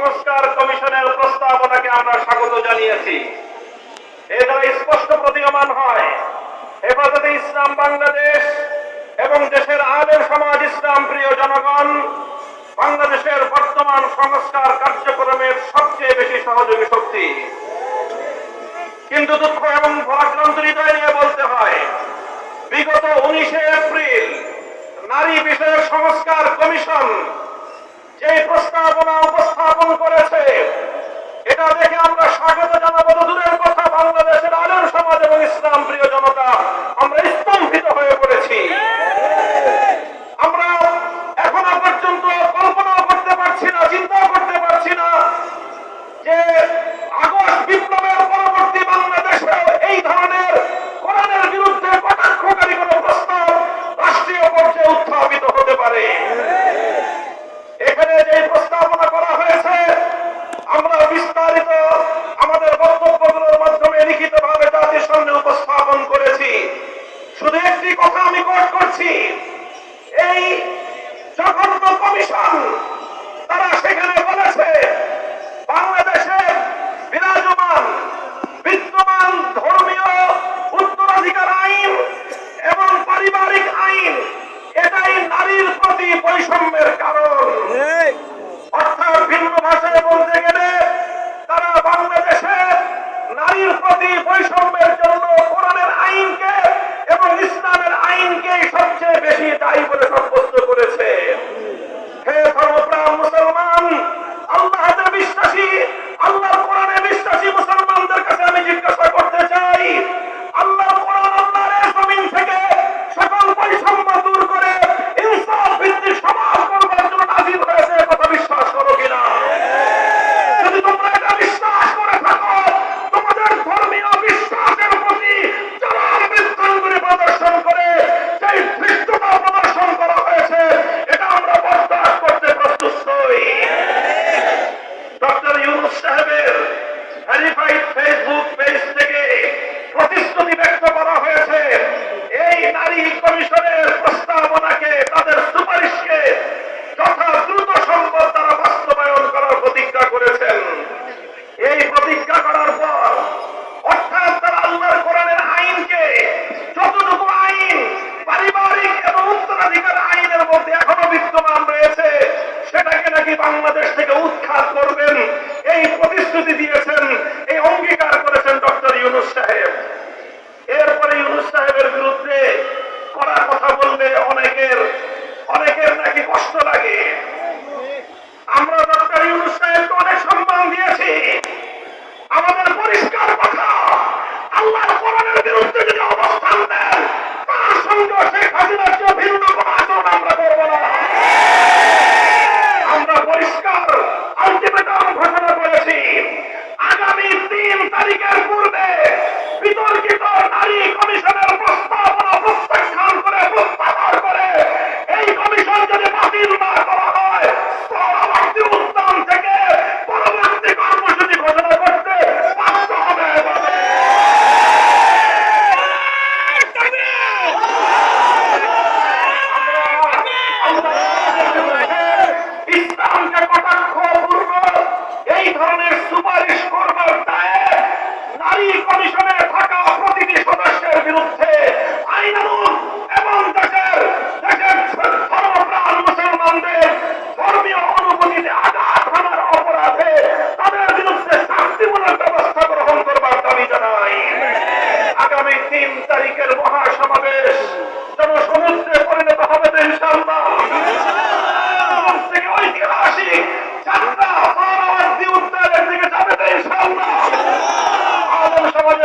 সংস্কার কমিশনের প্রস্তাবনাকে আমরা স্বাগত জানিয়েছি। এ দ্বারা স্পষ্ট প্রতীয়মান হয়। হেফাজতে ইসলাম বাংলাদেশ এবং দেশের আলের সমাজ ইসলাম, প্রিয় জনগণ, বাংলাদেশের বর্তমান সংস্কার কার্যক্রমের সবচেয়ে বেশি সহযোগী শক্তি। কিন্তু দুঃখ এবং ভারাক্রান্ত হৃদয় নিয়ে বলতে হয়, বিগত উনিশে এপ্রিল নারী বিষয়ক সংস্কার কমিশন যে প্রস্তাবনা উপস্থাপন করেছে, এটা দেখে আমরা স্বাগত জানাব। দূরের কথা, বাংলাদেশের আলেম সমাজ এবং ইসলাম, প্রিয় জাতির সামনে উপস্থাপন করেছি। শুধু একটি কথা আমি কোট করছি। এই জঘন্য কমিশন, তারা সেখানে সবচেয়ে তাই বলে সাব্যস্ত করেছে। সেটাকে বাংলাদেশ থেকে উৎখাত করবেন। এই প্রতিশ্রুতি দিয়েছেন, এই অঙ্গীকার করেছেন ডক্টর ইউনুস সাহেব। এরপরে ইউনুস সাহেবের বিরুদ্ধে কড়া কথা বললে অনেকের অনেকের নাকি কষ্ট লাগে। আমরা ডক্টর ইউনুস সাহেবকে অনেক সম্মান দিয়েছি। আমাদের পরিষ্কার কথা, আল্লাহর কোরআনের বিরুদ্ধে যদি অবস্থান দেন, তার সঙ্গে শেখ হাসিনার আগামী তিন তারিখের পূর্বে বিতর্কিত নারী কমিশনের সমাজ